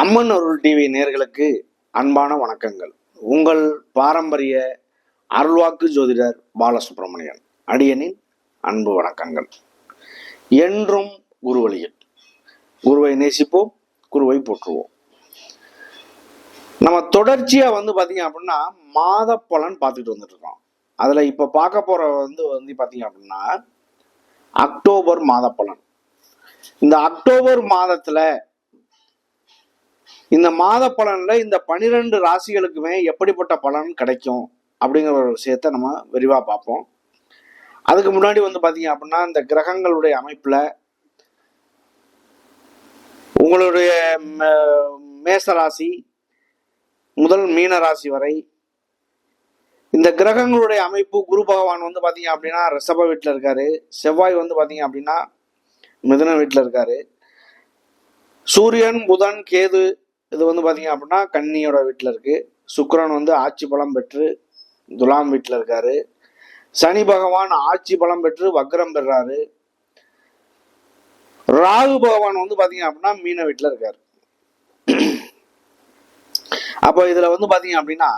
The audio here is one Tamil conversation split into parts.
அம்மன் அருள் டிவி நேர்களுக்கு அன்பான வணக்கங்கள். உங்கள் பாரம்பரிய அருள்வாக்கு ஜோதிடர் பாலசுப்ரமணியன் அடியனின் அன்பு வணக்கங்கள். என்றும் குருவழியில் குருவை நேசிப்போம் குருவை போற்றுவோம். நம்ம தொடர்ச்சியா வந்து பாத்தீங்க அப்படின்னா மாத பலன் பார்த்துட்டு வந்துட்டு இருக்கோம் அதுல இப்ப பார்க்க போற வந்து வந்து பாத்தீங்க அப்படின்னா அக்டோபர் மாத பலன். இந்த அக்டோபர் மாதத்துல இந்த மாத பலன்ல இந்த பனிரெண்டு ராசிகளுக்குமே எப்படிப்பட்ட பலன் கிடைக்கும் அப்படிங்கிற ஒரு விஷயத்த நம்ம விரிவாக பார்ப்போம். அதுக்கு முன்னாடி வந்து பார்த்தீங்க அப்படின்னா இந்த கிரகங்களுடைய அமைப்பில் உங்களுடைய மேச ராசி முதல் மீன ராசி வரை இந்த கிரகங்களுடைய அமைப்பு குரு பகவான் வந்து பார்த்தீங்க அப்படின்னா ரிஷப வீட்டில் இருக்காரு. செவ்வாய் வந்து பார்த்தீங்க அப்படின்னா மிதுன வீட்டில் இருக்காரு. சூரியன் புதன் கேது இது வந்து பார்த்தீங்க அப்படின்னா கன்னியோட வீட்டில் இருக்குது சுக்கரன் வந்து ஆட்சி பலம் பெற்று துலாம் வீட்டில் இருக்காரு. சனி பகவான் ஆட்சி பலம் பெற்று வக்ரம் பெறாரு. ராகு பகவான் வந்து பார்த்தீங்க அப்படின்னா மீன வீட்டில் இருக்கார். அப்போ இதில் வந்து பார்த்தீங்க அப்படின்னா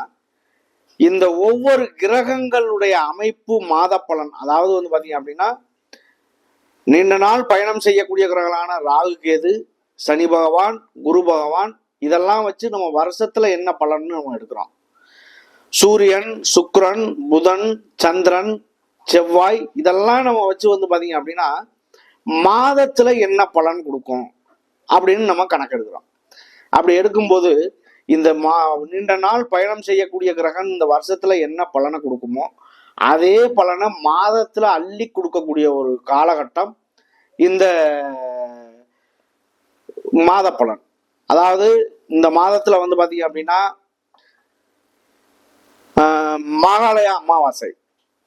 இந்த ஒவ்வொரு கிரகங்களுடைய அமைப்பு மாத பலன் அதாவது வந்து பார்த்தீங்க அப்படின்னா நீண்ட நாள் பயணம் செய்யக்கூடிய கிரகங்களான ராகு கேது சனி பகவான் குரு பகவான் இதெல்லாம் வச்சு நம்ம வருஷத்துல என்ன பலன்னு நம்ம எடுக்கிறோம். சூரியன் சுக்ரன் புதன் சந்திரன் செவ்வாய் இதெல்லாம் நம்ம வச்சு வந்து பாத்தீங்க அப்படின்னா மாதத்துல என்ன பலன் கொடுக்கும் அப்படின்னு நம்ம கணக்கெடுக்கிறோம் அப்படி எடுக்கும்போது இந்த மா நீண்ட நாள் பயணம் செய்யக்கூடிய கிரகம் இந்த வருஷத்துல என்ன பலனை கொடுக்குமோ அதே பலனை மாதத்துல அள்ளி கொடுக்கக்கூடிய ஒரு காலகட்டம் இந்த மாத பலன். அதாவது இந்த மாதத்துல வந்து பாத்தீங்க அப்படின்னா ஆஹ், அமாவாசை.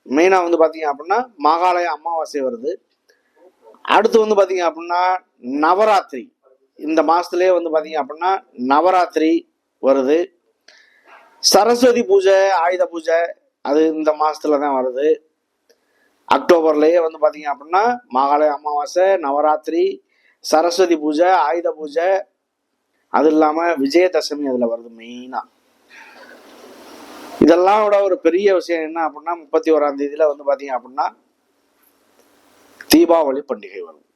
மெயினா வந்து பாத்தீங்க அப்படின்னா மாகாளய அமாவாசை வருது. அடுத்து வந்து பாத்தீங்க அப்படின்னா நவராத்திரி. இந்த மாசத்துலயே வந்து பாத்தீங்க அப்படின்னா நவராத்திரி வருது. சரஸ்வதி பூஜை ஆயுத பூஜை அது இந்த மாசத்துல தான் வருது. அக்டோபர்லயே வந்து பாத்தீங்க அப்படின்னா மகாலய அமாவாசை நவராத்திரி சரஸ்வதி பூஜை ஆயுத பூஜை அது இல்லாம விஜயதசமி அதுல வருது மெயினா இதெல்லாம் விட ஒரு பெரிய விஷயம் என்ன அப்படின்னா முப்பத்தி ஓராம் தேதியில வந்து பாத்தீங்க அப்படின்னா தீபாவளி பண்டிகை வரும்.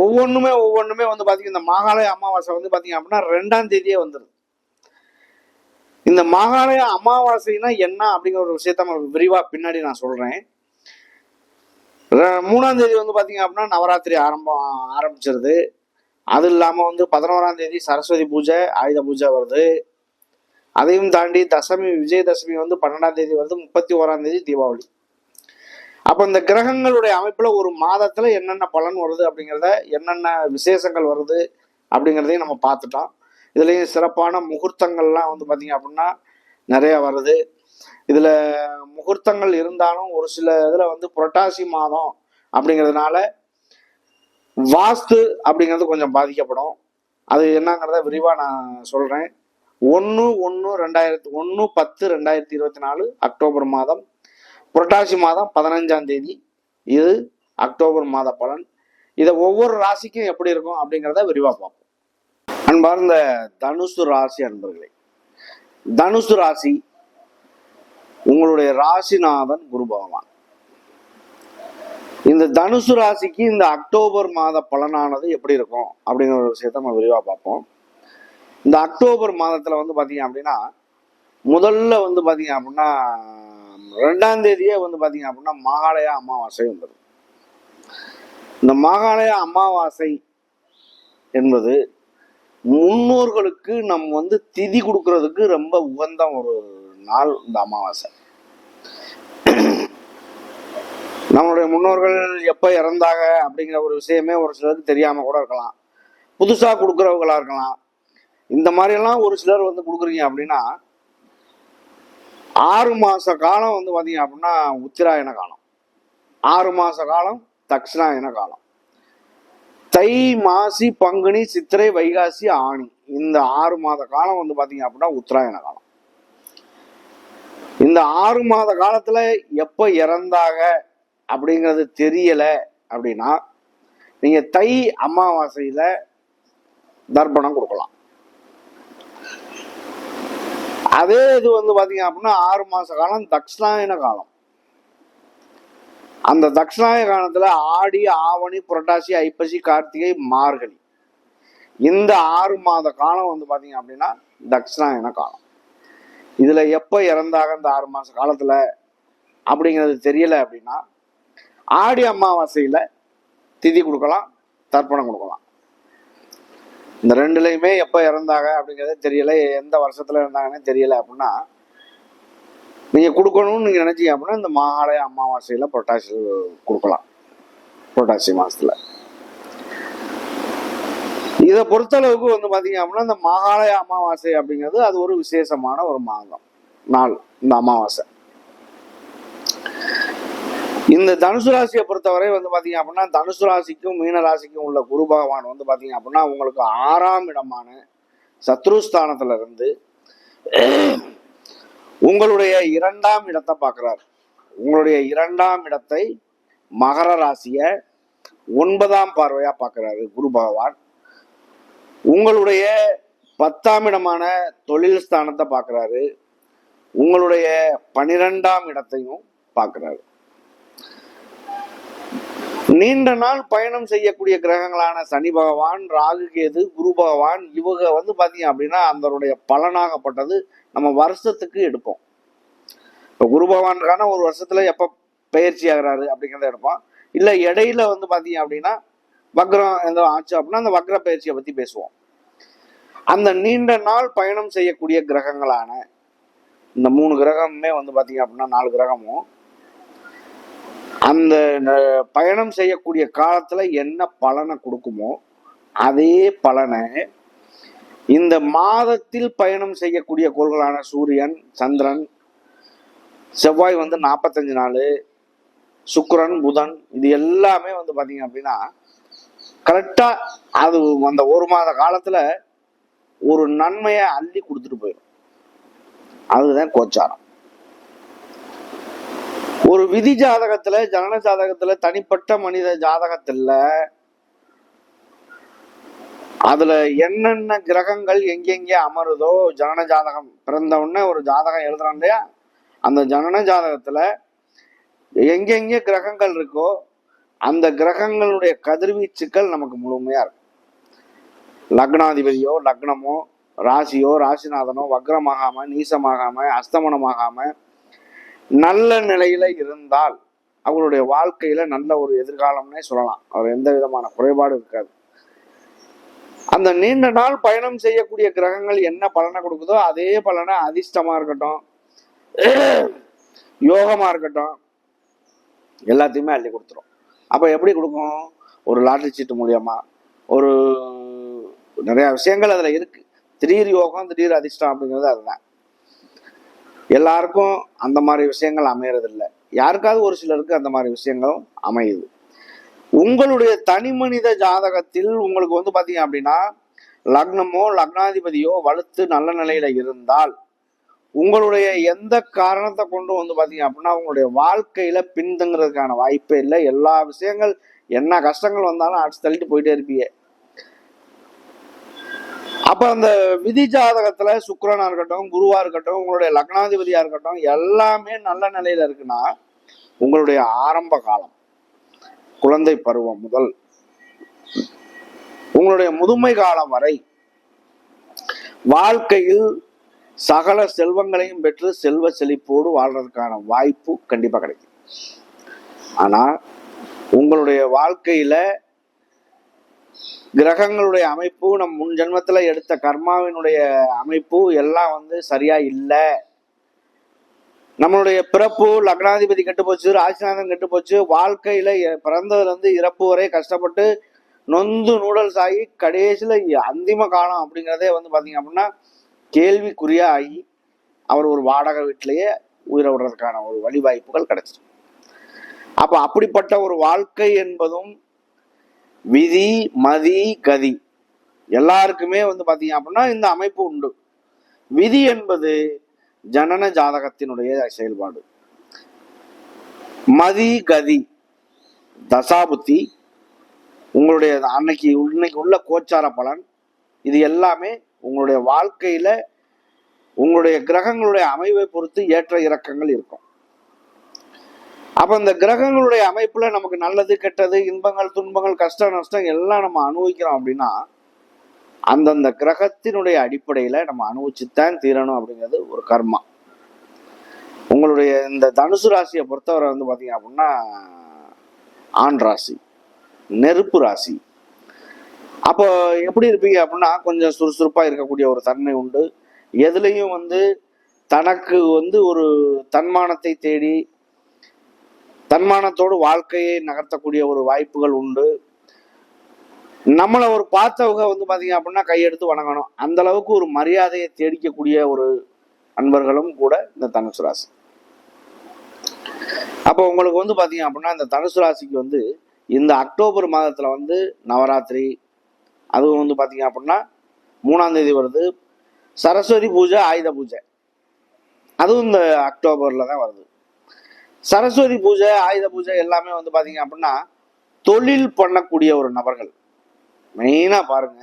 ஒவ்வொன்றுமே ஒவ்வொன்றுமே வந்து பாத்தீங்க இந்த மாகாலய அமாவாசை வந்து பாத்தீங்க அப்படின்னா ரெண்டாம் தேதியே வந்துடும் இந்த மாகாலய அமாவாசைனா என்ன அப்படிங்கிற ஒரு விஷயத்த நம்ம விரிவா பின்னாடி நான் சொல்றேன். மூணாம் தேதி வந்து பாத்தீங்க அப்படின்னா நவராத்திரி ஆரம்பம் ஆரம்பிச்சிருது. அது இல்லாமல் வந்து பதினோராம் தேதி சரஸ்வதி பூஜை ஆயுத பூஜை வருது. அதையும் தாண்டி தசமி விஜயதசமி வந்து பன்னெண்டாம் தேதி வருது முப்பத்தி ஓராம் தேதி தீபாவளி. அப்போ இந்த கிரகங்களுடைய அமைப்பில் ஒரு மாதத்தில் என்னென்ன பலன் வருது அப்படிங்கிறத என்னென்ன விசேஷங்கள் வருது அப்படிங்கிறதையும் நம்ம பார்த்துட்டோம். இதுலேயும் சிறப்பான முகூர்த்தங்கள்லாம் வந்து பார்த்திங்க அப்படின்னா நிறைய வருது. இதில் முகூர்த்தங்கள் இருந்தாலும் ஒரு சில இதில் வந்து புரட்டாசி மாதம் அப்படிங்கிறதுனால வாஸ்து அப்படிங்கிறது கொஞ்சம் பாதிக்கப்படும். அது என்னங்கிறத விரிவாக நான் சொல்கிறேன் ஒன்று ஒன்று ரெண்டாயிரத்தி ஒன்று பத்து ரெண்டாயிரத்தி இருபத்தி நாலு அக்டோபர் மாதம். புரட்டாசி மாதம் பதினஞ்சாம் தேதி. இது அக்டோபர் மாத பலன். இதை ஒவ்வொரு ராசிக்கும் எப்படி இருக்கும் அப்படிங்கிறத விரிவாக பார்ப்போம். அன்பார்ந்த தனுசு ராசி அன்பர்களே தனுசு ராசி உங்களுடைய ராசிநாதன் குரு பகவான். இந்த தனுசு ராசிக்கு இந்த அக்டோபர் மாத பலனானது எப்படி இருக்கும் அப்படிங்கிற ஒரு விஷயத்த நம்ம விரிவாக பார்ப்போம். இந்த அக்டோபர் மாதத்தில் வந்து பார்த்தீங்க அப்படின்னா முதல்ல வந்து பார்த்தீங்க அப்படின்னா ரெண்டாம் தேதியே வந்து பார்த்தீங்க அப்படின்னா மகாலயா அமாவாசை வந்துடும். இந்த மகாலயா அமாவாசை என்பது முன்னோர்களுக்கு நம்ம வந்து திதி கொடுக்கறதுக்கு ரொம்ப உகந்த ஒரு நாள் இந்த அமாவாசை. நம்மளுடைய முன்னோர்கள் எப்போ இறந்தாங்க அப்படிங்கிற ஒரு விஷயமே ஒரு சிலருக்கு தெரியாமல் கூட இருக்கலாம். புதுசாக கொடுக்குறவங்களாக இருக்கலாம். இந்த மாதிரி எல்லாம் ஒரு சிலர் வந்து கொடுக்குறீங்க அப்படின்னா ஆறு மாத காலம் வந்து பார்த்தீங்க அப்படின்னா உத்திராயண காலம். ஆறு மாத காலம் தட்சிணாயன காலம். தை மாசி பங்குனி சித்திரை வைகாசி ஆணி. இந்த ஆறு மாத காலம் வந்து பார்த்தீங்க அப்படின்னா உத்தராயண காலம். இந்த ஆறு மாத காலத்தில் எப்போ இறந்தாங்க அப்படிங்கிறது தெரியலை அப்படின்னா நீங்கள் தை அமாவாசையில் தர்ப்பணம் கொடுக்கலாம். அதே இது வந்து பார்த்தீங்க அப்படின்னா ஆறு மாத காலம் தக்ஷணாயன காலம். அந்த தக்ஷணாய காலத்தில் ஆடி ஆவணி புரட்டாசி ஐப்பசி கார்த்திகை மார்கழி. இந்த ஆறு மாத காலம் வந்து பார்த்தீங்க அப்படின்னா தக்ஷணாயன காலம். இதில் எப்போ இறந்தாங்க இந்த ஆறு மாத காலத்தில் அப்படிங்கிறது தெரியலை அப்படின்னா ஆடி அமாவாசையில் திதி கொடுக்கலாம் தர்ப்பணம் கொடுக்கலாம். இந்த ரெண்டுலையுமே எப்போ இறந்தாங்க அப்படிங்கிறத தெரியலை எந்த வருஷத்தில் இருந்தாங்கன்னு தெரியலை அப்படின்னா நீங்கள் கொடுக்கணும்னு நீங்கள் நினச்சிங்க அப்படின்னா இந்த மாலை அமாவாசையில் புரட்டாசி கொடுக்கலாம் புரட்டாசி மாதத்தில் இதை பொறுத்தளவுக்கு வந்து பார்த்தீங்க அப்படின்னா இந்த மகாலய அமாவாசை அப்படிங்கிறது அது ஒரு விசேஷமான ஒரு மாதம் நாள் இந்த அமாவாசை. இந்த தனுசு ராசியை பொறுத்தவரை வந்து பாத்தீங்க அப்படின்னா தனுசு ராசிக்கும் மீன ராசிக்கும் உள்ள குரு பகவான் வந்து பாத்தீங்க அப்படின்னா உங்களுக்கு ஆறாம் இடமான சத்ருஸ்தானத்துல இருந்து உங்களுடைய இரண்டாம் இடத்தை பார்க்கிறார். உங்களுடைய இரண்டாம் இடத்தை மகர ராசிய ஒன்பதாம் பார்வையா பார்க்குறாரு குரு பகவான். உங்களுடைய பத்தாம் இடமான தொழில் ஸ்தானத்தை பார்க்குறாரு. உங்களுடைய பனிரெண்டாம் இடத்தையும் பார்க்குறாரு. நீண்ட நாள் பயணம் செய்யக்கூடிய கிரகங்களான சனி பகவான் ராகு கேது குரு பகவான் இவங்க வந்து பார்த்தீங்க அப்படின்னா அதனுடைய பலனாகப்பட்டது நம்ம வருஷத்துக்கு எடுப்போம். இப்போ குரு பகவானுக்கான ஒரு வருஷத்துல எப்போ பயிற்சி ஆகிறாரு அப்படிங்கிறத எடுப்போம். இல்லை இடையில வந்து பார்த்தீங்க அப்படின்னா வக்ரம் எந்த ஆச்சு அப்படின்னா அந்த வக்ர பயிற்சியை பற்றி பேசுவோம். அந்த நீண்ட நாள் பயணம் செய்யக்கூடிய கிரகங்களான இந்த மூணு கிரகமுமே வந்து பார்த்தீங்க அப்படின்னா நாலு கிரகமும் அந்த பயணம் செய்யக்கூடிய காலத்துல என்ன பலனை கொடுக்குமோ அதே பலனை இந்த மாதத்தில் பயணம் செய்யக்கூடிய கோள்களான சூரியன் சந்திரன் செவ்வாய் வந்து நாற்பத்தஞ்சு நாள் சுக்கரன் புதன் இது எல்லாமே வந்து பார்த்தீங்க அப்படின்னா கரெக்டாக அது அந்த ஒரு மாத காலத்தில் ஒரு நன்மையை அள்ளி கொடுத்துட்டு போயிடும். அதுதான் கோச்சாரம். ஒரு விதி ஜாதகத்துல ஜனன ஜாதகத்துல தனிப்பட்ட மனித ஜாதகத்துல அதுல என்னென்ன கிரகங்கள் எங்கெங்கே அமருதோ ஜனன ஜாதகம் பிறந்த உடனே ஒரு ஜாதகம் எழுதுறோம் இல்லையா? அந்த ஜனன ஜாதகத்துல எங்கெங்கே கிரகங்கள் இருக்கோ அந்த கிரகங்களுடைய கதிர்வீச்சுக்கள் நமக்கு முழுமையா இருக்கும். லக்னாதிபதியோ லக்னமோ ராசியோ ராசிநாதனோ வக்ரமாகாம நீசமாகாம அஸ்தமனமாகாம நல்ல நிலையில இருந்தால் அவருடைய வாழ்க்கையில நல்ல ஒரு எதிர்காலம்னே சொல்லலாம். அவர் எந்த விதமான குறைபாடு இருக்காது. அந்த நீண்ட நாள் பயணம் செய்யக்கூடிய கிரகங்கள் என்ன பலனை கொடுக்குதோ அதே பலனை அதிர்ஷ்டமா இருக்கட்டும் யோகமா இருக்கட்டும் எல்லாத்தையுமே அள்ளி கொடுத்துரும். அப்ப எப்படி கொடுக்கும்? ஒரு லாட்டரி சீட்டு மூலியமா. ஒரு நிறைய விஷயங்கள் அதுல இருக்கு. திடீர் யோகம் திடீர் அதிர்ஷ்டம் அப்படிங்கிறது அதுதான். எல்லாருக்கும் அந்த மாதிரி விஷயங்கள் அமையறதில்ல. யாருக்காவது ஒரு சிலருக்கு அந்த மாதிரி விஷயங்களும் அமையுது. உங்களுடைய தனி மனித ஜாதகத்தில் உங்களுக்கு வந்து பார்த்தீங்க அப்படின்னா லக்னமோ லக்னாதிபதியோ வலுத்து நல்ல நிலையில இருந்தால் உங்களுடைய எந்த காரணத்தை கொண்டு வந்து பார்த்தீங்க அப்படின்னா உங்களுடைய வாழ்க்கையில பின்தங்கிறதுக்கான வாய்ப்பே இல்லை. எல்லா விஷயங்கள் என்ன கஷ்டங்கள் வந்தாலும் அடிச்சு தள்ளிட்டு போயிட்டே இருப்பீங்க. அப்ப அந்த விதி ஜாதகத்துல சுக்கிரனா இருக்கட்டும் குருவா இருக்கட்டும் உங்களுடைய லக்னாதிபதியா இருக்கட்டும் எல்லாமே நல்ல நிலையில இருக்குன்னா உங்களுடைய ஆரம்ப காலம் குழந்தை பருவம் முதல் உங்களுடைய முதுமை காலம் வரை வாழ்க்கையில் சகல செல்வங்களையும் பெற்று செல்வ செழிப்போடு வாழ்றதுக்கான வாய்ப்பு கண்டிப்பா கிடைக்கும். ஆனா உங்களுடைய வாழ்க்கையில கிரகங்களுடைய அமைப்பு நம் முன் ஜென்மத்தில் எடுத்த கர்மாவினுடைய அமைப்பு எல்லாம் வந்து சரியா இல்லை. நம்மளுடைய பிறப்பு லக்னாதிபதி கெட்டு போச்சு ராசிநாதன் கெட்டு போச்சு வாழ்க்கையில பிறந்ததுலேருந்து இறப்பு வரை கஷ்டப்பட்டு நொந்து நூடல்ஸ் ஆகி கடைசியில் அந்திம காலம் அப்படிங்கிறதே வந்து பார்த்தீங்க அப்படின்னா கேள்விக்குறியா ஆகி அவர் ஒரு வாடகை வீட்டிலேயே உயிரை விடுறதுக்கான ஒரு வழிவாய்ப்புகள் கிடைச்சிருக்கு அப்படிப்பட்ட ஒரு வாழ்க்கை என்பதும் விதி மதி கதி. எல்லாருக்குமே வந்து பாத்தீங்க அப்படின்னா இந்த அமைப்பு உண்டு. விதி என்பது ஜனன ஜாதகத்தினுடைய செயல்பாடு. மதி கதி தசாபுத்தி உங்களுடைய அன்னைக்கு இன்னைக்கு உள்ள கோச்சார பலன் இது எல்லாமே உங்களுடைய வாழ்க்கையில உங்களுடைய கிரகங்களுடைய அமைவை பொறுத்து ஏற்ற இறக்கங்கள் இருக்கும். அப்ப இந்த கிரகங்களுடைய அமைப்புல நமக்கு நல்லது கெட்டது இன்பங்கள் துன்பங்கள் கஷ்ட நஷ்டம் எல்லாம் நம்ம அனுபவிக்கிறோம் அப்படின்னா அந்தந்த கிரகத்தினுடைய அடிப்படையில நம்ம அனுபவிச்சுத்தான் தீரணும் அப்படிங்கிறது ஒரு கர்மா. உங்களுடைய இந்த தனுசு ராசியை பொறுத்தவரை வந்து பாத்தீங்க அப்படின்னா ஆண் ராசி நெருப்பு ராசி. அப்போ எப்படி இருப்பீங்க அப்படின்னா கொஞ்சம் சுறுசுறுப்பா இருக்கக்கூடிய ஒரு தன்மை உண்டு. எதுலையும் வந்து தனக்கு வந்து ஒரு தன்மானத்தை தேடி தன்மானத்தோடு வாழ்க்கையை நகர்த்தக்கூடிய ஒரு வாய்ப்புகள் உண்டு. நம்மளை ஒரு பார்த்தவங்க வந்து பார்த்தீங்க அப்படின்னா கையெடுத்து வணங்கணும். அந்த அளவுக்கு ஒரு மரியாதையை தேடிக்கக்கூடிய ஒரு அன்பர்களும் கூட இந்த தனுசு ராசி. அப்போ உங்களுக்கு வந்து பார்த்தீங்க அப்படின்னா இந்த தனுசு ராசிக்கு வந்து இந்த அக்டோபர் மாதத்தில் வந்து நவராத்திரி அதுவும் வந்து பார்த்தீங்க அப்படின்னா மூணாம் தேதி வருது. சரஸ்வதி பூஜை ஆயுத பூஜை. அதுவும் இந்த அக்டோபரில் தான் வருது. சரஸ்வதி பூஜை ஆயுத பூஜை எல்லாமே வந்து பாத்தீங்க அப்படின்னா தொழில் பண்ணக்கூடிய ஒரு நபர்கள். மெயினா பாருங்க.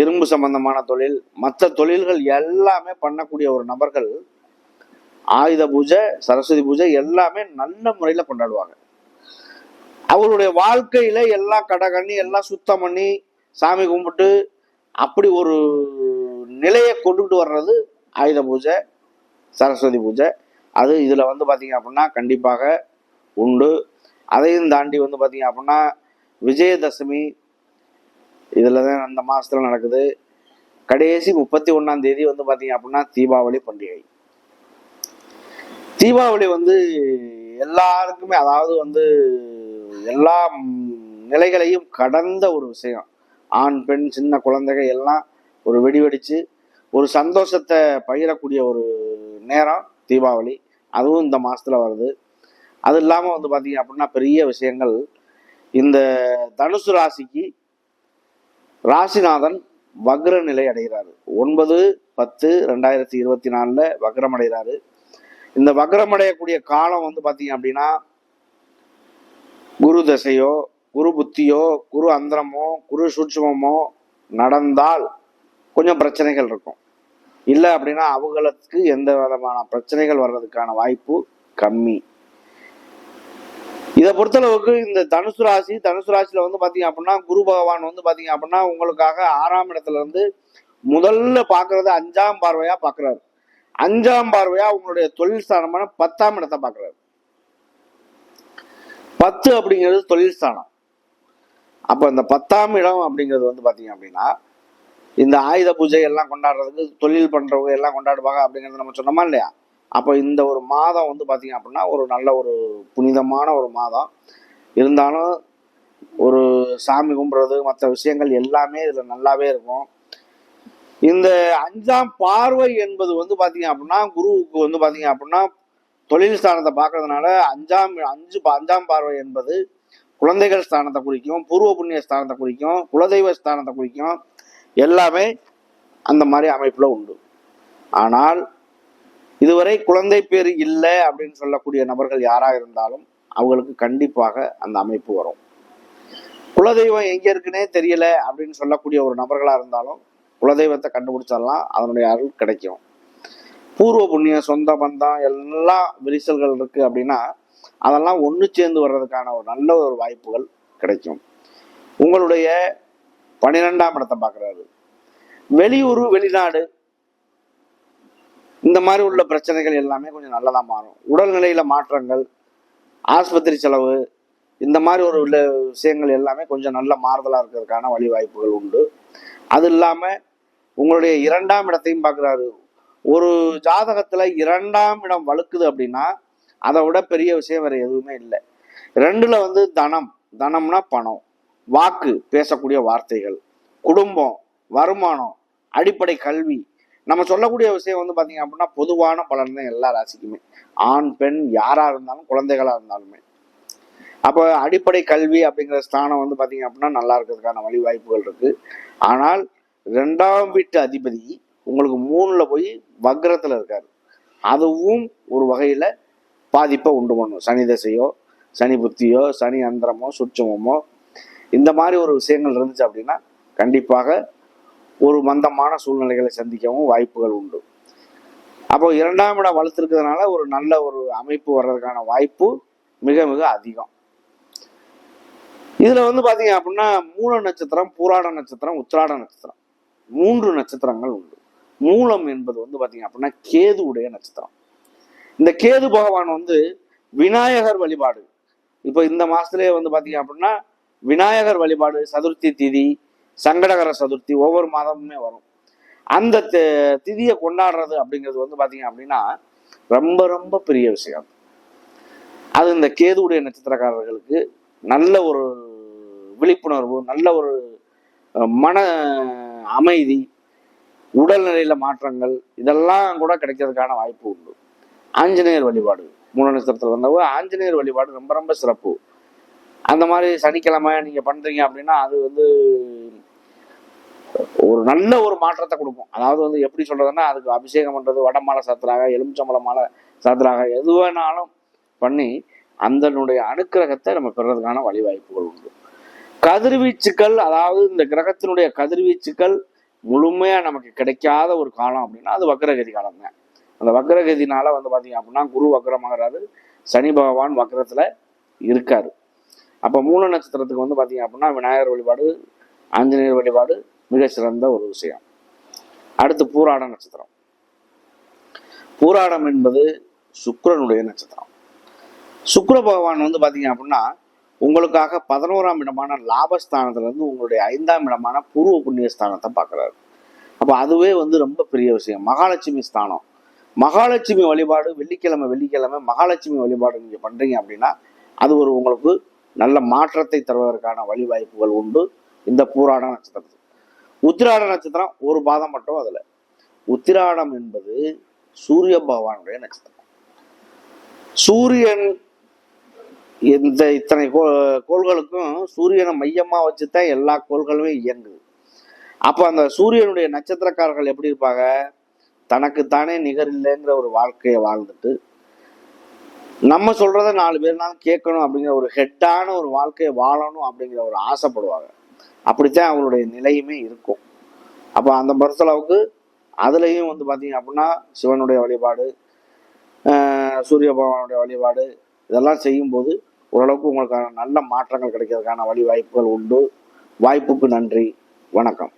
இரும்பு சம்பந்தமான தொழில் மற்ற தொழில்கள் எல்லாமே பண்ணக்கூடிய ஒரு நபர்கள் ஆயுத பூஜை சரஸ்வதி பூஜை எல்லாமே நல்ல முறையில் கொண்டாடுவாங்க. அவருடைய வாழ்க்கையில எல்லாம் கடகண்ணி எல்லாம் சுத்தம் பண்ணி சாமி கும்பிட்டு அப்படி ஒரு நிலையை கொண்டுகிட்டு வர்றது ஆயுத பூஜை சரஸ்வதி பூஜை. அது இதில் வந்து பார்த்திங்க அப்படின்னா கண்டிப்பாக உண்டு. அதையும் தாண்டி வந்து பார்த்திங்க அப்படின்னா விஜயதசமி இதில் தான் அந்த மாதத்தில் நடக்குது. கடைசி முப்பத்தி ஒன்றாம் தேதி வந்து பார்த்தீங்க அப்படின்னா தீபாவளி பண்டிகை. தீபாவளி வந்து எல்லாருக்குமே அதாவது வந்து எல்லா நிலைகளையும் கடந்த ஒரு விஷயம். ஆண் பெண் சின்ன குழந்தைகள் எல்லாம் ஒரு வெடி வெடித்து ஒரு சந்தோஷத்தை பகிரக்கூடிய ஒரு நேரம். தீபாவளி அதுவும் இந்த மாதத்தில் வருது. அது இல்லாமல் வந்து பார்த்தீங்க அப்படின்னா பெரிய விஷயங்கள். இந்த தனுசு ராசிக்கு ராசிநாதன் வக்ர நிலை அடைகிறாரு. ஒன்பது பத்து ரெண்டாயிரத்தி இருபத்தி நாலில் வக்ரம் அடைகிறாரு. இந்த வக்ரம் அடையக்கூடிய காலம் வந்து பார்த்தீங்க அப்படின்னா குரு தசையோ குரு புத்தியோ குரு அந்தரமோ குரு சூட்சமோ நடந்தால் கொஞ்சம் பிரச்சனைகள் இருக்கும். இல்லை அப்படின்னா அவங்களுக்கு எந்த விதமான பிரச்சனைகள் வர்றதுக்கான வாய்ப்பு கம்மி. இதை பொறுத்தளவுக்கு இந்த தனுசு ராசி தனுசு ராசியில் வந்து பார்த்தீங்க அப்படின்னா குரு பகவான் வந்து பார்த்தீங்க அப்படின்னா உங்களுக்காக ஆறாம் இடத்துல இருந்து முதல்ல பார்க்கறது அஞ்சாம் பார்வையா பார்க்குறாரு அஞ்சாம் பார்வையா உங்களுடைய தொழில் ஸ்தானமான பத்தாம் இடத்தை பார்க்குறாரு பத்து அப்படிங்கிறது தொழில் ஸ்தானம். அப்போ இந்த பத்தாம் இடம் அப்படிங்கிறது வந்து பார்த்தீங்க அப்படின்னா இந்த ஆயுத பூஜை எல்லாம் கொண்டாடுறதுக்கு தொழில் பண்றவங்க எல்லாம் கொண்டாடுவாங்க அப்படிங்கறத நம்ம சொன்னோமா இல்லையா? அப்போ இந்த ஒரு மாதம் வந்து பாத்தீங்க அப்படின்னா ஒரு நல்ல ஒரு புனிதமான ஒரு மாதம். இருந்தாலும் ஒரு சாமி கும்பிட்றது மற்ற விஷயங்கள் எல்லாமே இதுல நல்லாவே இருக்கும். இந்த அஞ்சாம் பார்வை என்பது வந்து பாத்தீங்க அப்படின்னா குருவுக்கு வந்து பாத்தீங்க அப்படின்னா தொழில் ஸ்தானத்தை பார்க்கறதுனால அஞ்சாம் அஞ்சு அஞ்சாம் பார்வை என்பது குழந்தைகள் ஸ்தானத்தை குறிக்கும் பூர்வ புண்ணிய ஸ்தானத்தை குறிக்கும் குலதெய்வ ஸ்தானத்தை குறிக்கும் எல்லாமே அந்த மாதிரி அமைப்பில் உண்டு. ஆனால் இதுவரை குழந்தை பேர் இல்லை அப்படின்னு சொல்லக்கூடிய நபர்கள் யாராக இருந்தாலும் அவங்களுக்கு கண்டிப்பாக அந்த அமைப்பு வரும். குலதெய்வம் எங்கே இருக்குன்னே தெரியல அப்படின்னு சொல்லக்கூடிய ஒரு நபர்களாக இருந்தாலும் குலதெய்வத்தை கண்டுபிடிச்சிடலாம். அதனுடைய அருள் கிடைக்கும். பூர்வ புண்ணியம் சொந்த பந்தம் எல்லா விரிசல்கள் இருக்குது அப்படின்னா அதெல்லாம் ஒன்று சேர்ந்து வர்றதுக்கான ஒரு நல்ல ஒரு வாய்ப்புகள் கிடைக்கும். உங்களுடைய பன்னிரெண்டாம் இடத்தை பார்க்குறாரு. வெளியூர் வெளிநாடு இந்த மாதிரி உள்ள பிரச்சனைகள் எல்லாமே கொஞ்சம் நல்லதாக மாறும். உடல்நிலையில் மாற்றங்கள் ஆஸ்பத்திரி செலவு இந்த மாதிரி ஒரு உள்ள விஷயங்கள் எல்லாமே கொஞ்சம் நல்ல மாறுதலாக இருக்கிறதுக்கான வழிவாய்ப்புகள் உண்டு. அது இல்லாமல் உங்களுடைய இரண்டாம் இடத்தையும் பார்க்குறாரு. ஒரு ஜாதகத்தில் இரண்டாம் இடம் வழுக்குது அப்படின்னா அதை விட பெரிய விஷயம் வேறு எதுவுமே இல்லை. ரெண்டில் வந்து தனம். தனம்னா பணம். வாக்கு பேசக்கூடிய வார்த்தைகள் குடும்பம் வருமானம் அடிப்படை கல்வி. நம்ம சொல்லக்கூடிய விஷயம் வந்து பாத்தீங்க அப்படின்னா பொதுவான பலன் தான் எல்லா ராசிக்குமே. ஆண் பெண் யாரா இருந்தாலும் குழந்தைகளா இருந்தாலுமே. அப்போ அடிப்படை கல்வி அப்படிங்கிற ஸ்தானம் வந்து பாத்தீங்க அப்படின்னா நல்லா இருக்கிறதுக்கான வழி வாய்ப்புகள் இருக்கு. ஆனால் ரெண்டாம் வீட்டு அதிபதி உங்களுக்கு மூணுல போய் வக்ரத்துல இருக்காரு. அதுவும் ஒரு வகையில பாதிப்பை உண்டு பண்ணும். சனி தசையோ சனி புத்தியோ சனி அந்தரமோ சுட்சமோ இந்த மாதிரி ஒரு விஷயங்கள் இருந்துச்சு அப்படின்னா கண்டிப்பாக ஒரு மந்தமான சூழ்நிலைகளை சந்திக்கவும் வாய்ப்புகள் உண்டு. அப்போ இரண்டாம் இடம் வளர்த்துருக்கிறதுனால ஒரு நல்ல ஒரு அமைப்பு வர்றதுக்கான வாய்ப்பு மிக மிக அதிகம். இதுல வந்து பாத்தீங்க அப்படின்னா மூல நட்சத்திரம் பூராட நட்சத்திரம் உத்திராட நட்சத்திரம். மூன்று நட்சத்திரங்கள் உண்டு. மூலம் என்பது வந்து பாத்தீங்க அப்படின்னா கேது உடைய நட்சத்திரம். இந்த கேது பகவான் வந்து விநாயகர் வழிபாடு. இப்போ இந்த மாசத்துலயே வந்து பாத்தீங்க அப்படின்னா விநாயகர் வழிபாடு சதுர்த்தி திதி சங்கடகர சதுர்த்தி ஒவ்வொரு மாதமுமே வரும். அந்த திதியை கொண்டாடுறது அப்படிங்கிறது வந்து பார்த்தீங்க அப்படின்னா ரொம்ப ரொம்ப பெரிய விஷயம். அது இந்த கேதுவுடைய நட்சத்திரக்காரர்களுக்கு நல்ல ஒரு விழிப்புணர்வு நல்ல ஒரு மன அமைதி உடல்நிலையில மாற்றங்கள் இதெல்லாம் கூட கிடைக்கிறதுக்கான வாய்ப்பு உண்டு. ஆஞ்சநேயர் வழிபாடு. மூணு நட்சத்திரத்தில் வந்தவங்க ஆஞ்சநேயர் வழிபாடு ரொம்ப ரொம்ப சிறப்பு. அந்த மாதிரி சனிக்கிழமை நீங்க பண்றீங்க அப்படின்னா அது வந்து ஒரு நல்ல ஒரு மாற்றத்தை கொடுக்கும். அதாவது வந்து எப்படி சொல்றதுன்னா அதுக்கு அபிஷேகம் பண்றது வட மாலை சாத்துறாங்க எலுமிச்சம்பழ மாலை சாத்துறாங்க எது வேணாலும் பண்ணி அந்தனுடைய அனுக்கிரகத்தை நம்ம பெறதுக்கான வழிவாய்ப்புகள் உண்டு. கதிர்வீச்சுக்கள் அதாவது இந்த கிரகத்தினுடைய கதிர்வீச்சுக்கள் முழுமையா நமக்கு கிடைக்காத ஒரு காலம் அப்படின்னா அது வக்ரகதி காலம் தான் அந்த வக்ரகதினால வந்து பாத்தீங்க அப்படின்னா குரு வக்ரமாகிறாரு. சனி பகவான் வக்ரத்துல இருக்காரு. அப்போ மூல நட்சத்திரத்துக்கு வந்து பார்த்தீங்க அப்படின்னா விநாயகர் வழிபாடு ஆஞ்சநேயர் வழிபாடு மிக சிறந்த ஒரு விஷயம். அடுத்து பூராட நட்சத்திரம். பூராடம் என்பது சுக்கரனுடைய நட்சத்திரம். சுக்கர பகவான் வந்து பார்த்தீங்க அப்படின்னா உங்களுக்காக பதினோராம் இடமான லாபஸ்தானத்துல இருந்து உங்களுடைய ஐந்தாம் இடமான பூர்வ புண்ணிய ஸ்தானத்தை பார்க்கறாரு. அப்போ அதுவே வந்து ரொம்ப பெரிய விஷயம். மகாலட்சுமி ஸ்தானம். மகாலட்சுமி வழிபாடு வெள்ளிக்கிழமை வெள்ளிக்கிழமை மகாலட்சுமி வழிபாடு நீங்க பண்றீங்க அப்படின்னா அது ஒரு உங்களுக்கு நல்ல மாற்றத்தை தருவதற்கான வழிவாய்ப்புகள் உண்டு. இந்த பூராட நட்சத்திரத்தில் உத்திராட நட்சத்திரம் ஒரு பாதம் மட்டும் அதில். உத்திராடம் என்பது சூரிய பகவானுடைய நட்சத்திரம். சூரியன் இந்த இத்தனை கோ கோள்களுக்கும் சூரியனை மையமாக வச்சு தான் எல்லா கோள்களுமே இயங்குது. அப்போ அந்த சூரியனுடைய நட்சத்திரக்காரர்கள் எப்படி இருப்பாங்க? தனக்குத்தானே நிகர் இல்லைங்கிற ஒரு வாழ்க்கையை வாழ்ந்துட்டு நம்ம சொல்கிறத நாலு பேர்னாலும் கேட்கணும் அப்படிங்கிற ஒரு ஹெட்டான ஒரு வாழ்க்கையை வாழணும் அப்படிங்கிற ஒரு ஆசைப்படுவாங்க. அப்படித்தான் அவங்களுடைய நிலையுமே இருக்கும். அப்போ அந்த பொறுத்தளவுக்கு அதுலேயும் வந்து பார்த்தீங்க அப்படின்னா சிவனுடைய வழிபாடு சூரிய பகவானுடைய வழிபாடு இதெல்லாம் செய்யும்போது ஓரளவுக்கு உங்களுக்கான நல்ல மாற்றங்கள் கிடைக்கிறதுக்கான வழி வாய்ப்புகள் உண்டு. வாய்ப்புக்கு நன்றி. வணக்கம்.